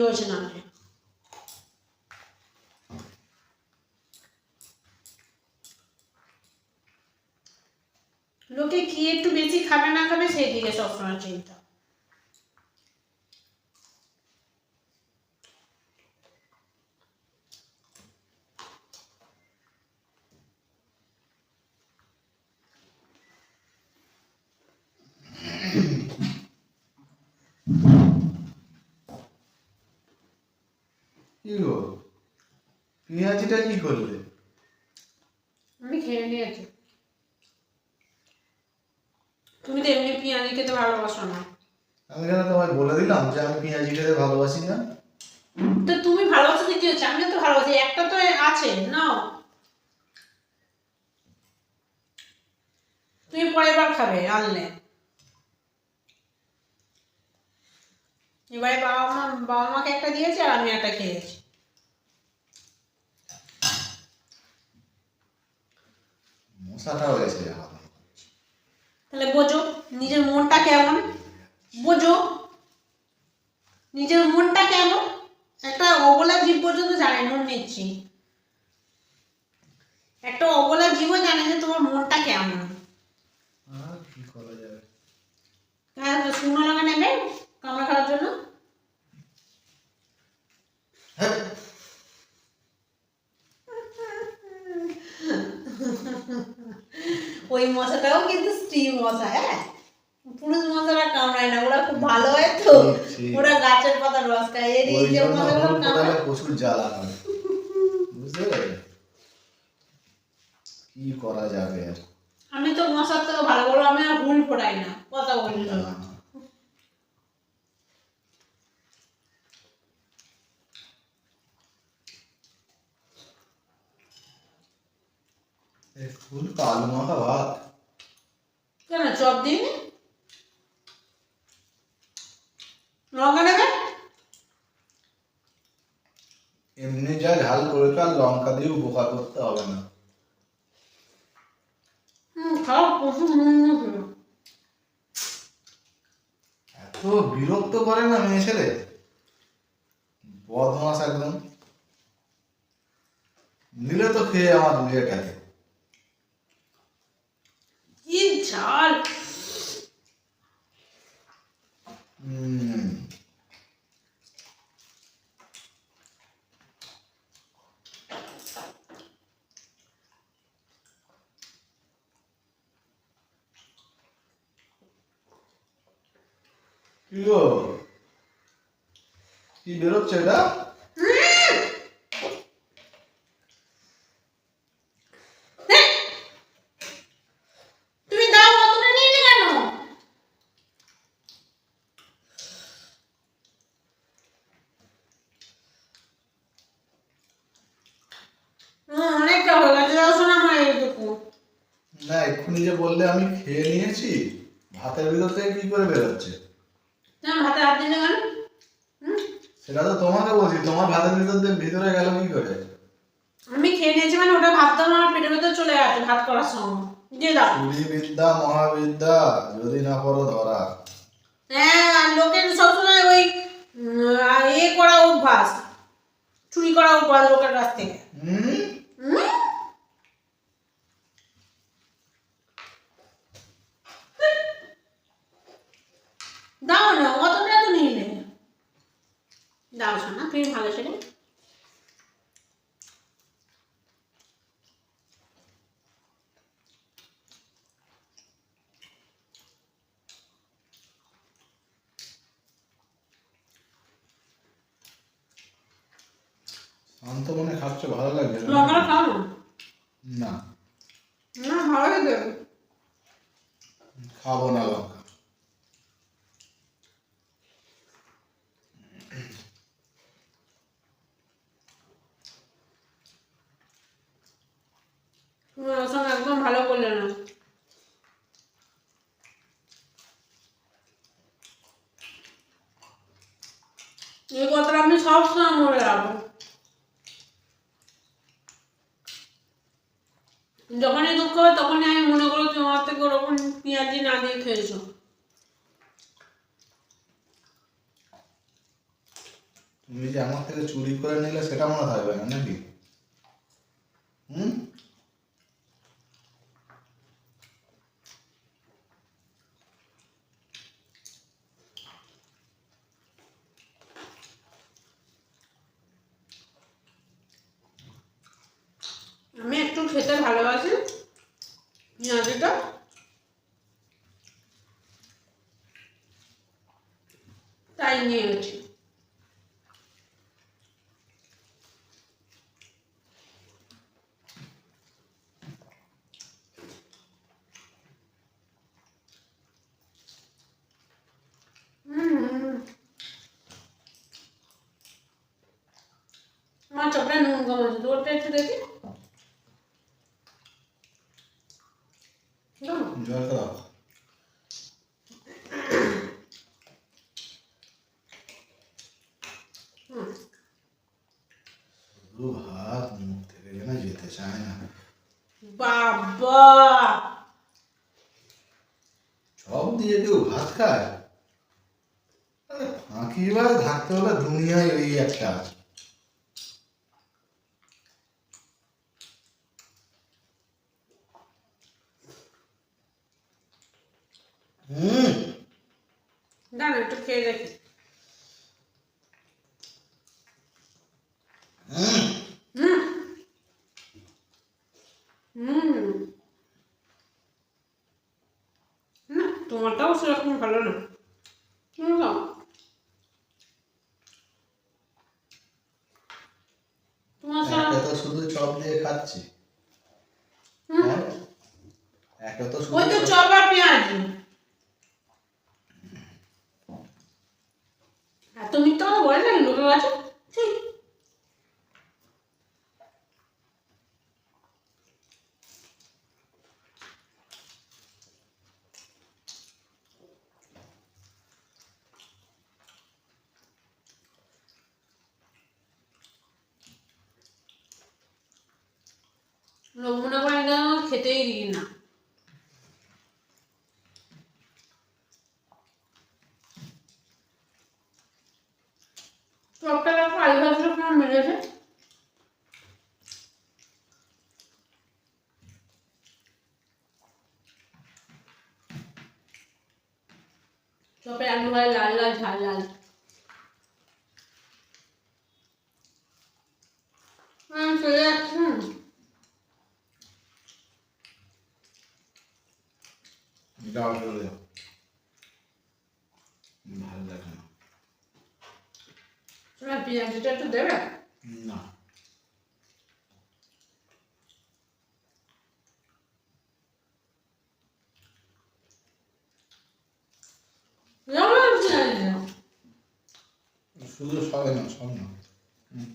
হয়েছে না লোকে কি একটু বেশি খাবে না খাবে সেই দিকে সবসময় চিন্তা কি গো? পেঁয়াজিটা কি করলে? আমি খেয়ে নিয়েছি। তুমি তো এমনি পেঁয়াজি খেতে ভালোবাসো না। আমি কেন তোমায় বলে দিলাম যে আমি পেঁয়াজি খেতে ভালোবাসি না? তো তুমি ভালোবাসো কি হচ্ছে? আমি তো ভালোবাসি একটা তো আছে নাও। তুমি পরের বার খাবে আনলে। এবারে বাবা মা বাবা মাকে একটা দিয়েছে আর আমি একটা খেয়েছি। মশাটা হয়েছে তাহলে বোঝো, নিজের মনটা কেমন? বোঝো, নিজের মনটা কেমন? একটা অবলা জীব পর্যন্ত জানে, মন নিচ্ছি। একটা অবলা জীবও জানে যে তোমার মনটা কেমন আর কি করা যাবে হ্যাঁ শুকনো লঙ্কা নেবে কামড়া খাওয়ার জন্য হ্যাঁ ওই মশাটাও কিন্তু স্ত্রী মশা হ্যাঁ? পুরুষ মশারা কামড়ায় না ওরা খুব ভালো হয় তো? ঠিক, ঠিক। ওরা গাছের পাতার রস খায় এর এই ওই যে জন্য মশাগুলো হুল কামড়ায়। ফোটালে প্রচুর জ্বালা করে বুঝতে পেরেছ? কি করা যাবে? আর আমি তো মশার থেকে ভালো বলো আমি আর হুল ফোটাই না কথা বলি না এই ফুল কালো মাখা ভাত। কেন চপ দিন লঙ্কা নেবে? এমনি যা ঝাল করেছ আর লঙ্কা দিয়ে উপকার করতে হবে না। খাও প্রচুর নুন নুন এত বিরক্ত করে না মেয়ে ছেলে? বদমাস একদম। নিলে তো খেয়ে আমার বিয়েটাকে কি ঝাল হুম কি গো কি বেরোচ্ছে এটা তুমি দাও কতটা নিয়ে নে কেন হুম, অনেকটা হয়ে গেছে যাও শোনা আমার এইটুকু না এক্ষুনি যে বললে আমি খেয়ে নিয়েছি ভাতের ভিতর থেকে কি করে বেরোচ্ছে? ভাতে হাত দিলে কেন? সেটা তো তোমাকে বলছি তোমার ভাতের ভিতর ভিতরে গেল কি করে? আমি খেয়ে নিয়েছি মানে ওটা ভাত দাও আমার পেটের ভেতর চলে গেছে ভাত করার সময়। দিয়ে দাও। চুরি বিদ্যা মহাবিদ্যা যদি না করো ধরা। হ্যাঁ লোকের সবসময় ওই ইয়ে করা অভ্যাস। চুরি করা অভ্যাস লোকের কাছ থেকে। হুম হুম? দাও না অতটা তো নিয়ে নে তুমি ভালো ছেলে শান্ত মনে খাচ্ছ ভালো লাগছে না? খাও না? না। না ভালো লাগে। খাব না লঙ্কা। একদম ভালো না। এই কথাটা সবসময় যখনই দুঃখ হয়, তখনই আমি মনে করো তুমি আমার থেকে ওরকম পেঁয়াজি না দিয়ে খেয়েছো। তুমি যে আমার থেকে চুরি করে নিলে, সেটা মনে থাকবে না নাকি? হুম আমি একটু খেতে ভালোবাসি। পেঁয়াজিটা। তাই নিয়ে গেছি হুম আমার চপটা নুন কম আছে একটু দেখি দাও। জল দাও হুম। শুধু ভাত মুখ থেকে যেন যেতে চায় না বাবা। সব দিয়ে কেউ ভাত খায়? ফাঁকি বাজ থাকতে হলে দুনিয়ায় ওই একটা আছে। হুম। দাঁড়া একটু খেয়ে দেখি হুম হুম হুম না তোমারটাও সেরকম ভালো না তুমি খাও। তোমার সা- একে তো শুধু চপ দিয়ে খাচ্ছি। হ্যাঁ? তো ওই তো চপ- আর পেঁয়াজ। মিথ্যা কথা বলে না লোকের কাছে করে না খেতেই দিই না। চপটা দেখো, আলু ভাজটা কেমন মেরেছে চপে আলু ভাজা লাল লাল, ঝাল লাল। হ্যাঁ চলে যাচ্ছে ডাল করে দাও ভালো লাগে না তোমার পেঁয়াজিটা একটু দেবে না যেমন পেঁয়াজি দাও শুধু সবে না সব না হুম।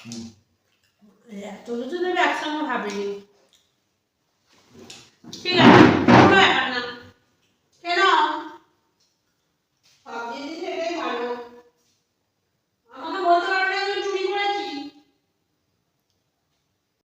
হুম। এত কিছু দেবে একসঙ্গে ভাবিনি